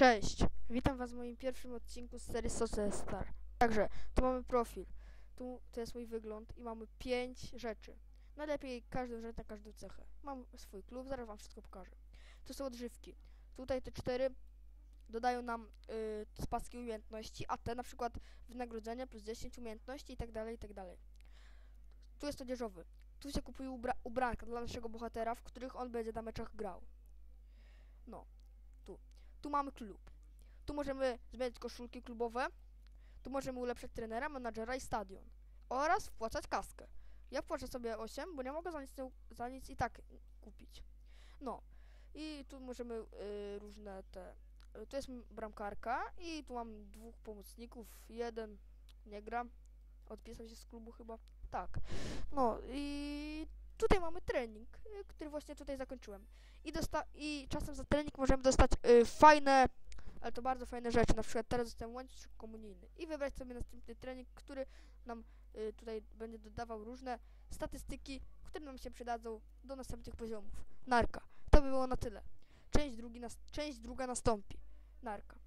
Cześć, witam was w moim pierwszym odcinku z serii Social Star. Także, tu mamy profil, tu to jest mój wygląd i mamy pięć rzeczy. Najlepiej każdą rzecz na każdą cechę. Mam swój klub, zaraz wam wszystko pokażę. Tu są odżywki. Tutaj te cztery dodają nam y, spaski umiejętności, a te na przykład wynagrodzenia plus 10 umiejętności i tak dalej, i tak dalej. Tu jest odzieżowy. Tu się kupuje ubra ubranka dla naszego bohatera, w których on będzie na meczach grał. No, tu. Tu mamy klub. Tu możemy zmieniać koszulki klubowe. Tu możemy ulepszać trenera, menadżera i stadion. Oraz wpłacać kaskę. Ja płacę sobie 8, bo nie mogę za nic, za nic i tak kupić. No. I tu możemy y, różne te... y, Tu jest bramkarka i tu mam dwóch pomocników. Jeden nie gra. Odpisał się z klubu chyba. Tak. No i tutaj mamy trening, y, który właśnie tutaj zakończyłem. I, I czasem za trening możemy dostać y, fajne, ale to bardzo fajne rzeczy. Na przykład teraz dostałem łańcuch komunijny. I wybrać sobie następny trening, który nam y, tutaj będzie dodawał różne statystyki, które nam się przydadzą do następnych poziomów. Narka. To by było na tyle. Część, drugi nas- część druga nastąpi. Narka.